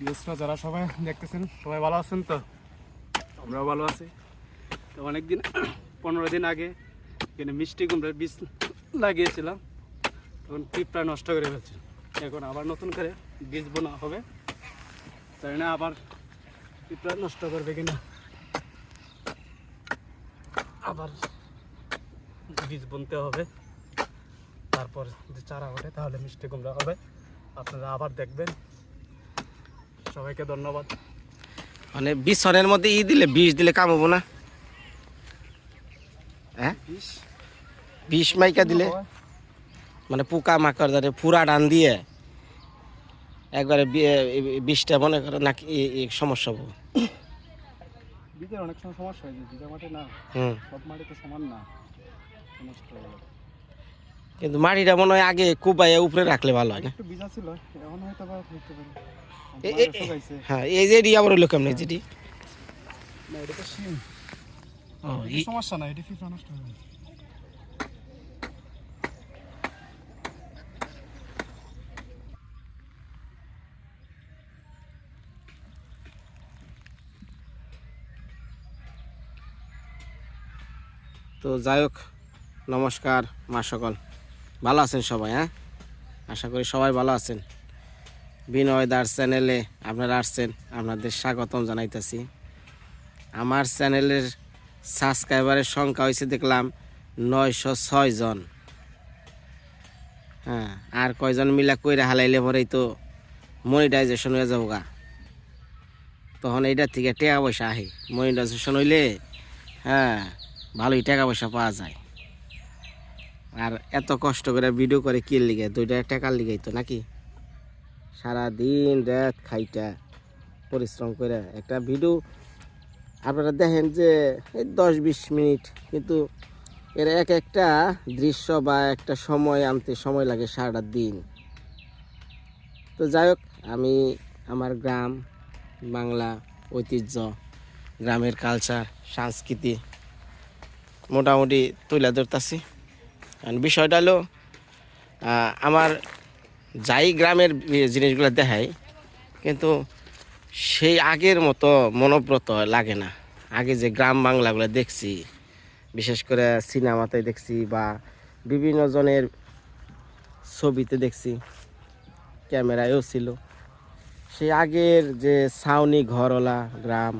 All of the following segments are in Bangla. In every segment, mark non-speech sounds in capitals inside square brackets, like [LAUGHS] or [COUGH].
ভিউজটা যারা সবাই দেখতেছেন, সবাই ভালো আছেন তো? আমরাও ভালো আছি। তো অনেকদিন, পনেরো দিন আগে এখানে মিষ্টি কুমড়ার বীজ লাগিয়েছিলাম। তখন পিঁপড়া নষ্ট করে ফেলছে। এখন আবার নতুন করে বীজ বোনা হবে। তাই না আবার পিঁপড়া নষ্ট করবে কিনা। আবার বীজ বুনতে হবে। তারপর যদি চারা ওঠে, তাহলে মিষ্টি কুমড়া হবে। আপনারা আবার দেখবেন। সবাইকে ধন্যবাদ। মানে বিশ সনের মধ্যে ই দিলে বিষ দিলে কাম হব না? হ্যাঁ? বিষ মাইকা দিলে? মানে পোকা মাকড় যাতে পুরা ডান দিয়ে একবারে বিষটা মনে করে নাকি সমস্যা হব। বীজের অনেক সময় সমস্যা হয় যে মাটি না। সব মাটি তো সমান না। নষ্ট হয়ে যাবে। কিন্তু মাটিটা মনে হয় আগে কুবাইয়ে উপরে রাখলে ভালো হয় না? একটু বীজ ছিল এখন হয়তো বা হইতে পারে। এ- এ- মাটি শুকাইছে। হ্যাঁ এই যে এটি আবার হলো কেমন? যেটি? না এটা তো শিম ও এটা ই- সমস্যা না? এটা ফিফা নষ্ট হবে? তো যাই হোক নমস্কার মা সকল। ভালো আছেন সবাই হ্যাঁ? আশা করি সবাই ভালো আছেন। বিনয় দার চ্যানেলে আপনারা আসছেন, আপনাদের স্বাগতম জানাইতেছি। আমার চ্যানেলের সাবস্ক্রাইবারের সংখ্যা হয়েছে দেখলাম নয়শো ছয় জন। হ্যাঁ আর কয়জন মিলা কইরা হালাইলে পরেই তো মনিটাইজেশন হয়ে যাব গা তখন এইটার থেকে টাকা পয়সা আহে। মনিটাইজেশন হইলে হ্যাঁ ভালোই টাকা পয়সা পাওয়া যায়। আর এত কষ্ট করে ভিডিও করে কি লিগে? দুইটা টাকার লিগেই তো নাকি? সারা দিন রাত খাইটা, পরিশ্রম করে একটা ভিডিও আপনারা দেখেন যে, এই দশ বিশ মিনিট, কিন্তু এর এক একটা দৃশ্য বা একটা সময় আনতে সময় লাগে সারাটা দিন তো যাই হোক, আমি আমার গ্রাম, বাংলা ঐতিহ্য, গ্রামের কালচার সংস্কৃতি মোটামুটি তুলে ধরতেছি। কারণ বিষয়টা হলো আমার যাই গ্রামের জিনিসগুলো দেখাই, কিন্তু সেই আগের মতো মনোব্রত লাগে না। আগে যে গ্রাম বাংলাগুলো দেখছি, বিশেষ করে সিনেমাতে দেখছি বা বিভিন্ন জনের ছবিতে দেখছি, ক্যামেরায়ও ছিল। সেই আগের যে ছাউনি ঘরওয়ালা গ্রাম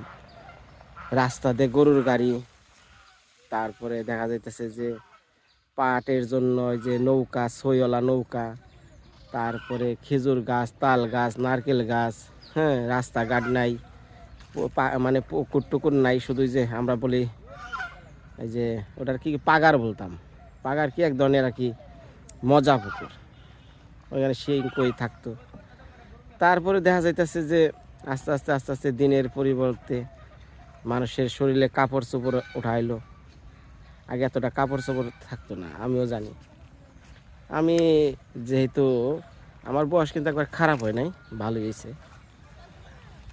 রাস্তাতে গরুর গাড়ি, তারপরে দেখা যাইতেছে যে পাটের জন্য যে নৌকা, সইওয়ালা নৌকা তারপরে খেজুর গাছ, তাল গাছ, নারকেল গাছ হ্যাঁ রাস্তাঘাট নাই মানে পুকুর টুকুর নাই, শুধু যে আমরা বলি এই যে ওটার কি পাগার বলতাম। পাগার কি এক ধরনের আর কি মজা পুকুর। ওইখানে সেই কই থাকতো। তারপরে দেখা যাইতেছে যে আস্তে আস্তে আস্তে আস্তে দিনের পরিবর্তে মানুষের শরীরে কাপড় চোপড় উঠাইলো আগে এতটা কাপড় চোপড় থাকতো না, আমিও জানি। আমি যেহেতু আমার বয়স কিন্তু একবার খারাপ হয় নাই, ভালো হয়েছে।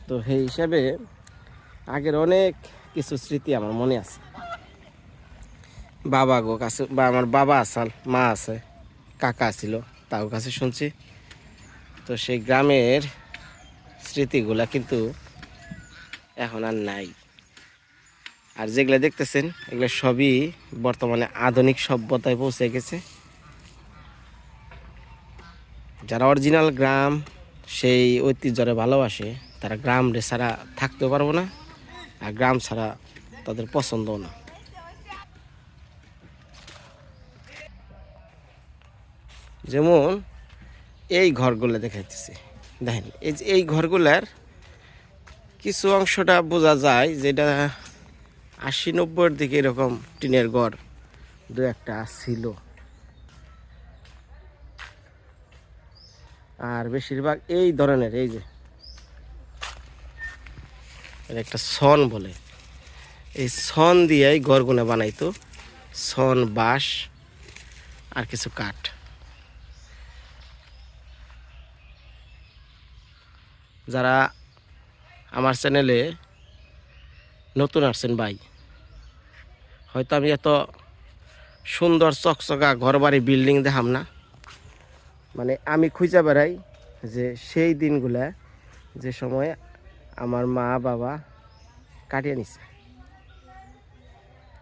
তো সেই হিসাবে আগের অনেক কিছু স্মৃতি আমার মনে আছে। বাবা গো কাছে, বা আমার বাবা আসাল মা আছে, কাকা ছিল তাও কাছে শুনছি। তো সেই গ্রামের স্মৃতিগুলা কিন্তু এখন আর নাই। আর যেগুলো দেখতেছেন, এগুলো সবই বর্তমানে আধুনিক সভ্যতায় পৌঁছে গেছে। যারা অরিজিনাল গ্রাম, সেই ঐতিহ্যরে ভালোবাসে, তারা গ্রাম রে ছাড়া থাকতেও পারব না, আর গ্রাম ছাড়া তাদের পছন্দও না। যেমন এই ঘরগুলো দেখাইতেছি। দেখেন, এই যে এই ঘরগুলার কিছু অংশটা বোঝা যায় যেটা আশি নব্বইয়ের দিকে এরকম টিনের ঘর দু একটা ছিল। আর বেশিরভাগ এই ধরনের, এই যে। একটা সন বলে। এই সন দিয়েই ঘরগুলো বানাইতো। সন, বাঁশ, আর কিছু কাঠ। যারা আমার চ্যানেলে নতুন আসছেন ভাই, হয়তো আমি এত সুন্দর চকচকা ঘরবাড়ি বিল্ডিং দেখাম না। মানে আমি খুঁজে বেড়াই যে সেই দিনগুলা যে সময় আমার মা, বাবা কাটিয়ে নিছে।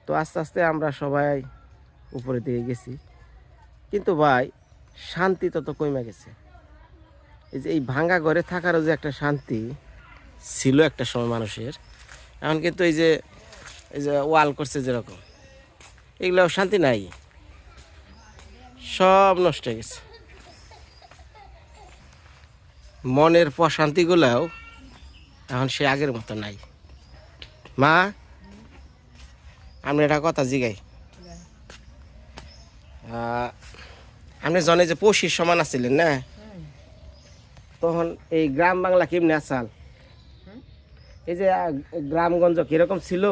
তো আস্তে আস্তে আমরা সবাই উপরে দিকে গেছি। কিন্তু ভাই, শান্তি তত কমে গেছে। এই যে এই ভাঙ্গা ঘরে থাকারও যে একটা শান্তি ছিল একটা সময় মানুষের। এখন কিন্তু এই যে এই যে ওয়াল করছে যেরকম এগুলো শান্তি নাই। সব নষ্ট হয়ে গেছে। মনের প্রশান্তিগুলোও এখন সে আগের মতো নাই। মা আপনি একটা কথা জিগাই। আপনি জনে যে পৌষির সমান আছিলেন না? তখন এই গ্রাম বাংলা কেমনি আসাল এই যে গ্রামগঞ্জ কীরকম ছিল?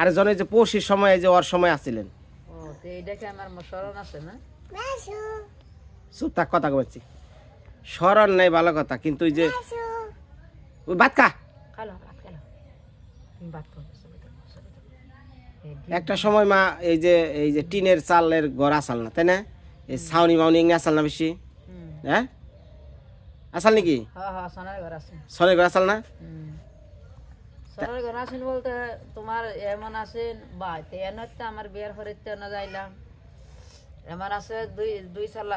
আর জনে যে পৌষির সময় এই যে ওর সময় আছিলেন। ও তো এইটাকে আমার স্মরণ আছে না? চুপ থাক কথা বলছি স্মরণ নেই ভালো কথা কিন্তু ওই যে ওই ভাত খা। একটা সময় মা এই যে এই যে টিনের চালের ঘর আসাল না তাই না? এই ছাউনি মাউনি আসাল না বেশি? হ্যাঁ? আসাল নাকি? সোনার ঘর আসাল না। সোনার ঘর আছেন বলতে তোমার এমন আছেন বা আমার বিয়ের পরে তো না যাইলাম। এমন আছে দুই দুই সালা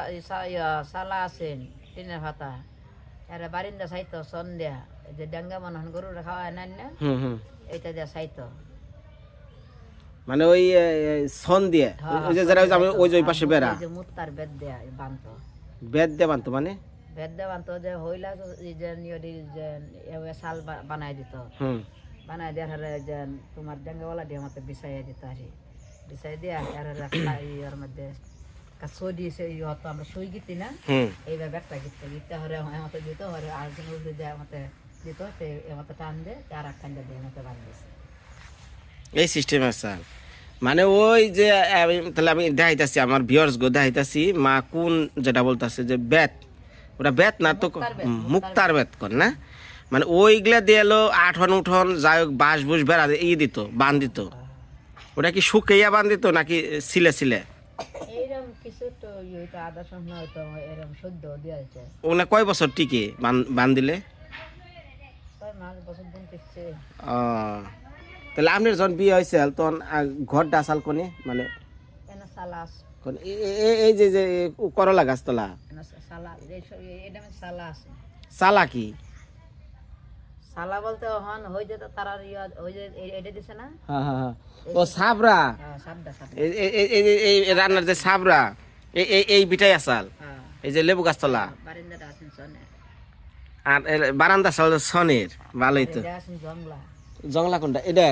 সালা আছেন টিনের হাতা এরা বারিন্দা সাইতো সন্ধ্যা। যে ডাঙ্গা মনে গরু খাওয়া নেন না? এইটা দিয়ে সাইতো মানে ওই এ, এ, সন দিয়ে ওই- ওই যে যারা আমি- ওই যে ওই পাশে বেড়া। যে মুত্তার বেদ দেয়া বান্ত। বেদ দিয়ে বানতো মানে? বেদ দেয়া বান্ত যে হইলা যে নিয়দি যে শাল বা- বানাই দিত। হুম। বানাই দেওয়ার হারে যে তোমার ডেঙ্গাওয়ালা দিয়ে মতো বিছাইয়া দিত আরে বিছাই দিয়া আর ইয়ার মধ্যে সই এই হতো আমরা সই গীতি না? এইভাবে একটা গীত গীতটা হরে এমতে দিত হরে আরেকজন উল্টে দেয় মতে দিত সে এমতে টান দে আর এক টান দিয়ে এমতে বান দিছে। এই সিস্টেম আছে মানে ওই যে আমি তাহলে আমি দেখাইতাছি আমার ভিউয়ার্স গো দেখাইতাছি মা কোন যেটা বলতাছে যে বেত ওটা বেত না তো মুক্তার বেত, কর না? মানে ওইগুলা দিয়ে এলো আঠন উঠন যাই হোক বাঁশ বুস বেড়া ই দিত বান দিত। ওটা কি শুকাইয়া বান দিত নাকি সিলে সিলে? ইয়ে তো আদা সহনা হয়তো এরকম সদ্য দেওয়া হয়েছে ওগুলা কয় বছর টিকে বান দিলে তাহলে আপনার যখন বিয়ে হয়েছে তখন আহ, ঘরটা আসাল কোনে? মানে এই যে যে করলা গাছতলা? সালা মানে সালা কি? সালা বলতে হন হই যে তারা যে এটা দিছে না? হ্যাঁ হ্যাঁ হ্যাঁ। ও সাবরা? হ্যাঁ এই এই রান্নার যে সাবরা? এই এই এই বিটাই আসাল হ্যাঁ। এই যে লেবু গাছতলা সনে আর বারান্দা সাল সনের ভালোই তো। জংলা। কোনটা? এটা?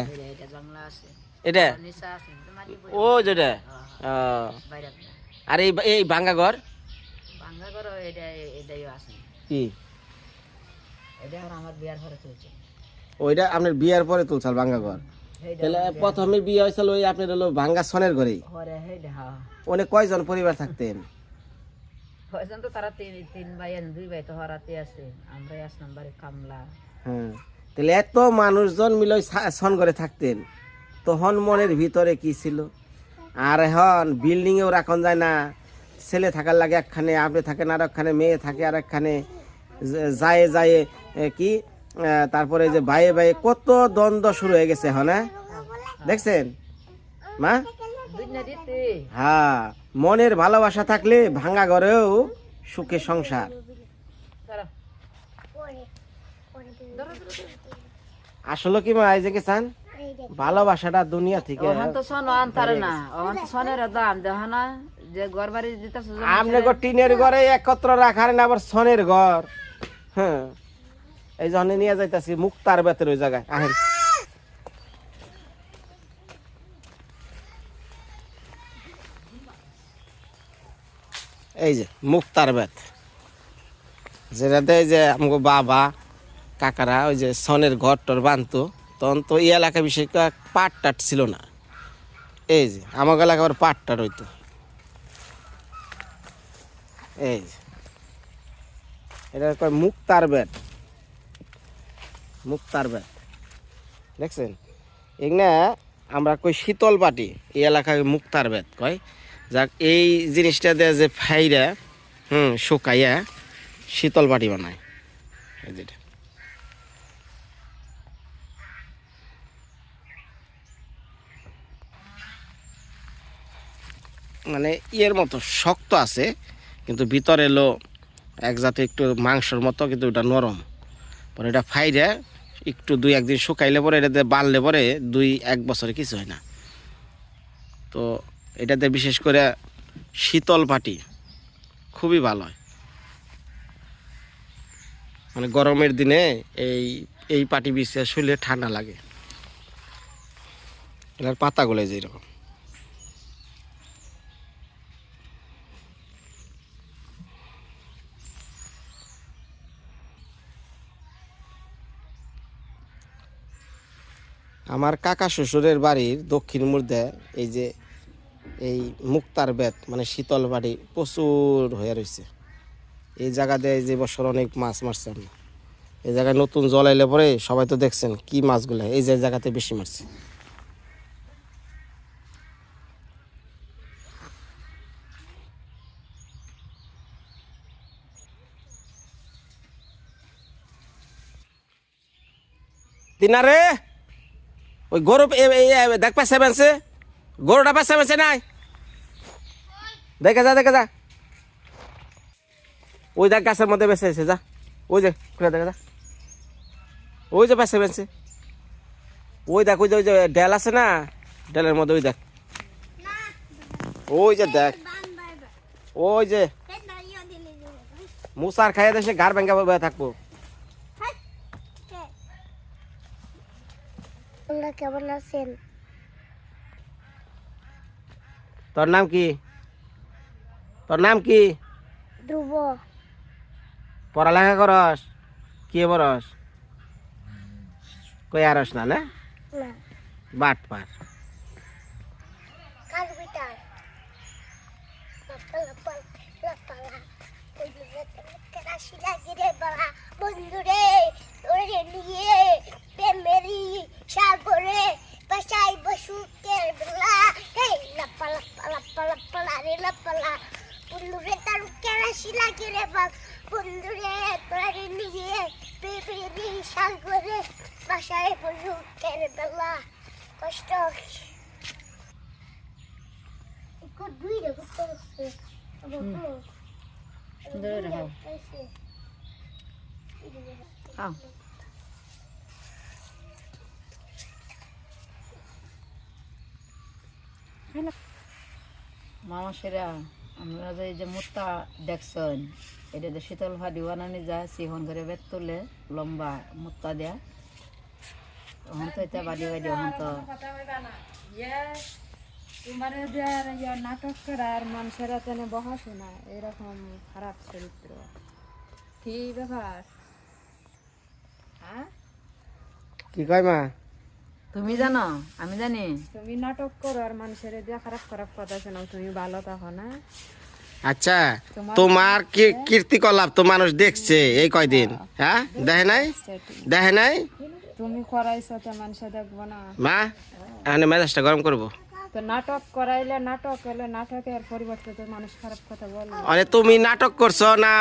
এটা ও যেটা? ও। আর এই এই ভাঙ্গা ঘর? কি? ওইটা আপনার বিয়ার পরে তুলছাল ভাঙ্গা ঘর? তাহলে প্রথমে বিয়ে হয়েছিল ওই আপনার হলো ভাঙ্গা সনের ঘরে অনেক কয়জন পরিবার থাকতেন? হয়েছেন তো তারা তিন তিন ভাই দুই ভাই তো হরাতে আছে। আমরাই আসলাম বাড়ি কামলা। হ্যাঁ তাহলে এত মানুষজন মিলে সন ঘরে থাকতেন তখন মনের ভিতরে কি ছিল? আর এখন বিল্ডিংয়েও রাখন যায় না ছেলে থাকার লাগে একখানে আপনি থাকেন আর একখানে মেয়ে থাকে আর একখানে যায় যায় কি? তারপরে যে বাইয়ে বাইয়ে কত দ্বন্দ্ব শুরু হয়ে গেছে হ্যাঁ? দেখছেন? মা? হ্যাঁ মনের ভালোবাসা থাকলে ভাঙ্গা ঘরেও সুখে সংসার। আসলে কি মা এই যে কি চান? ভালোবাসাটা দুনিয়া থেকে। আপনি টিনের ঘরে একত্র রাখার না আবার সনের ঘর। হ্যাঁ। এই জন্য নিয়ে যাইতাছি, মুক্তার বেতের ওই জায়গায়, আহেন। এই যে, মুক্তার বেত। যেটাতে এই যে আমগো বাবা, কাকারা, ওই যে সনের ঘর টর বানতো, তখন তো এই এলাকা বিশেষ পাট টাট ছিল না। এই যে আমাকে এলাকা আবার পাট টাট হইতো। এই যে। এটা কয় মুক্তার বেত। মুক্তার বেত দেখছেন? এখানে আমরা কই শীতল পাটি, এই এলাকায় মুক্তার বেত কয়। যাক, এই জিনিসটা দেয় যে ফাইরা, হুম, শুকাইয়া শীতল বাটি বানায়। যেটা মানে ইয়ের মতো, শক্ত আছে, কিন্তু ভিতরে এলো এক জাতে একটু মাংসর মতো, কিন্তু ওটা নরম। পরে এটা ফাইরে একটু দুই একদিন শুকাইলে পরে এটাতে বানলে পরে দুই এক বছরে কিছু হয় না। তো এটাতে বিশেষ করে শীতল পাটি খুবই ভালো হয়। মানে গরমের দিনে এই এই পাটি বিছিয়ে শুলে ঠান্ডা লাগে। এটার পাতাগুলো যে আমার কাকা শ্বশুরের বাড়ির দক্ষিণ মধ্যে এই যে এই মুক্তার বেত মানে শীতল বাড়ি, প্রচুর হয়ে রয়েছে এই জায়গাতে যে বছর অনেক মাছ মারছে আমরা। এই জায়গায় নতুন জল এলে পরে সবাই তো দেখছেন কি মাছগুলো, এই যে জায়গাতে বেশি মারছে। দিনারে! ওই গরু দেখ পাশে বেঁচে গরুটা পাশে বেঁচে নাই? দেখে যা দেখে যা। ওই দেখ গাছের মধ্যে বেঁচে আছে, যা। ওই যে, খুলে দেখে যা। ওই যে পাশে বেঁচে ওই দেখ, ওই যে ওই যে ডেল আছে না? ডেলের মধ্যে, ওই দেখ। ওই যে দেখ। ওই যে। মুসার খাইয়ে দেশে গার ভেঙ্গা বয়ে থাকব তোমরা কেমন আছেন? তোর নাম কি? তোর নাম কি? ধ্রুব। পড়ালেখা করস? কি বরস কই আরস না না? বাট পার বন্ধুরে নিয়ে প্রেমেরি সাগরে বাসাই বসুকের বেলা। এই লাপালা লাপালা লাপালা রে লাপালা বন্ধুরে তার কেরাসি লাগিয়ে রে বাবা বন্ধুরে তোরে নিয়ে প্রেমেরি সাগরে বাসায় বসুকের বেলা। কষ্ট দুই রে করতে সুন্দর মামাসেরা আমরা যে এই যে মুত্তা দেখছেন এটা যে শীতল ভাদি বানানি যায় সিহন করে বেত তুলে লম্বা মুত্তা দেয়া। তখন তো এটা বাদি বাদি তখন তো তোমার এদের ইয়া নাটক করার মানুষেরা তেনে বহাশোনা এরকম খারাপ চরিত্র। কি ব্যাপার? হ্যাঁ? কি কয় মা? তুমি জানো? আমি জানি। তুমি নাটক করো আর মানুষের দিয়ে খারাপ খারাপ কথা শোনাও তুমি ভালো থাকো না। আচ্ছা তোমার কীর্তি কীর্তিকলাপ তো মানুষ দেখছে এই কয়দিন? হ্যাঁ দেখে নাই? দেখে নাই? তুমি করাইছো তো মানুষে দেখব না। মা এখানে মেজাজটা গরম করব। তো নাটক করাইলে নাটক হলে নাটকের পরিবর্তে তো মানুষ খারাপ কথা বলবে মানে তুমি নাটক করছ না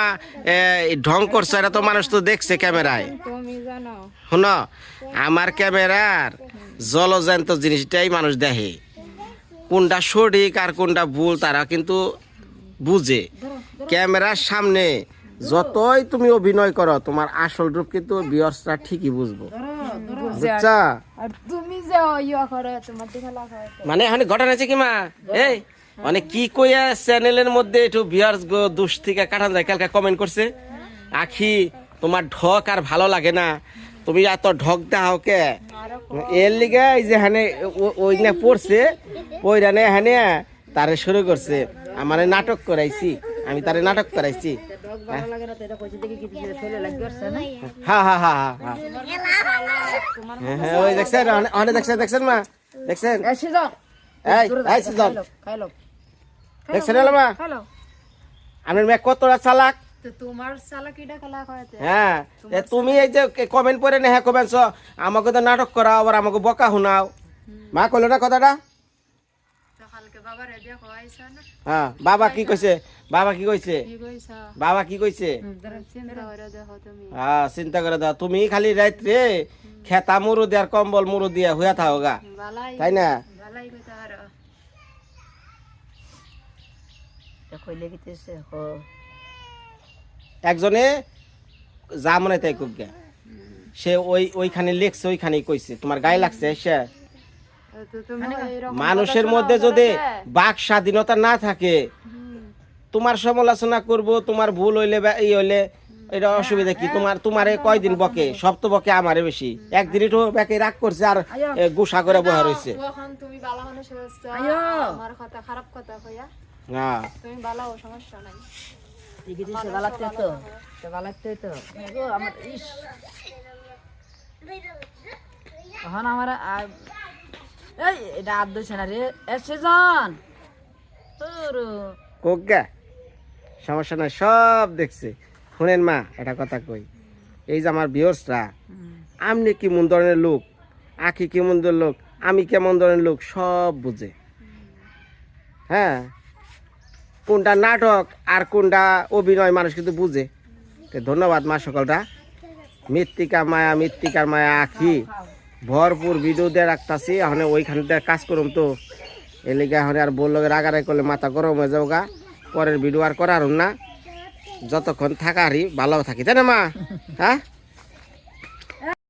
ঢং করছ এটা তো মানুষ তো দেখছে ক্যামেরায়। তুমি জানো। শুন আমার ক্যামেরার জলজান্ত জিনিসটাই মানুষ দেখে। কোনটা সঠিক আর কোনটা ভুল তারা কিন্তু বুঝে। ক্যামেরার সামনে যতই তুমি অভিনয় করো তোমার আসল রূপ কিন্তু বিয়সটা ঠিকই বুঝব। বুঝছা। আর তুমি যে ইয়া করে তোমার দিকে লাগাও। মানে এখানে ঘটনা আছে কি মা? এই মানে কি কইয়া চ্যানেলের মধ্যে একটু বিয়ার্স গো দুষ থেকে কাটান যায় কালকে কমেন্ট করছে। আখি তোমার ঢক আর ভালো লাগে না। তুমি এত ঢক দাও কে? এর লিগে এই যে হানে ওই না পড়ছে পইরানে হানে তারে শুরু করছে। আমারে নাটক করাইছি আমি তারে নাটক করাইছি। হ্যাঁ হ্যাঁ হ্যাঁ হ্যাঁ হ্যাঁ হ্যাঁ, হ্যাঁ, ওই দেখছেন দেখছেন দেখছেন মা দেখছেন? দেখছেন মা? আপনার মেয়ে কতটা চালাক? হ্যাঁ তুমি এই যে কমেন্ট করে না হ্যাঁ কমেন্টস আমাকে তো নাটক করাও আবার আমাকে বকা শোনাও। মা কইলো না কথাটা কালকে বাবারে দেখো আইসা না হ্যাঁ বাবা কি কইছে? বাবা কি কইছে? বাবা কি কইছে? হ্যাঁ চিন্তা করে দাও তুমি খালি রাত্রে খেতা মুরু দিয়ে আর কম্বল মুরু দিয়ে হইয়া থাকো গা। তাই না? একজনে যা মনে তাই কুক গে সে ওই ওইখানে লেখছে ওইখানেই কইছে। তোমার গায়ে লাগছে সে মানুষের মধ্যে যদি বাক স্বাধীনতা না থাকে তোমার সমালোচনা করব তোমার ভুল হইলে এই হইলে এটা অসুবিধা কি? তোমার তোমারে কয়দিন বকে? সব তো বকে আমারে বেশি। একদিনই তো বেকে রাগ করছে আর গুসা করে বহা রয়েছে কখন তুমি ভালো মানুষ হচ্ছে আয়ো। আমার [LAUGHS] এই এটা আর দিছে না রে এ সেজন তোর সমস্যা নাই সব দেখছে। শুনেন মা এটা কথা কই। এই যে আমার বিয়সরা আপনি কেমন ধরনের লোক? আখি কেমন ধরনের লোক? আমি কেমন ধরনের লোক? সব বুঝে। হ্যাঁ? কোনটা নাটক আর কোনটা অভিনয় মানুষ কিন্তু বুঝে। ধন্যবাদ মা সকলটা। মৃত্তিকা মায়া মৃত্তিকার মায়া আখি। ভরপুর ভিডিও দিয়ে রাখতেছি, এখন ওইখান থেকে কাজ করুম তো। এ লেগে এখন আর বলল রাগারাই করলে মাথা গরম হয়ে যাও পরের ভিডিও আর করার না। যতক্ষণ থাকারই ভালো থাকি, তাই না মা? হ্যাঁ?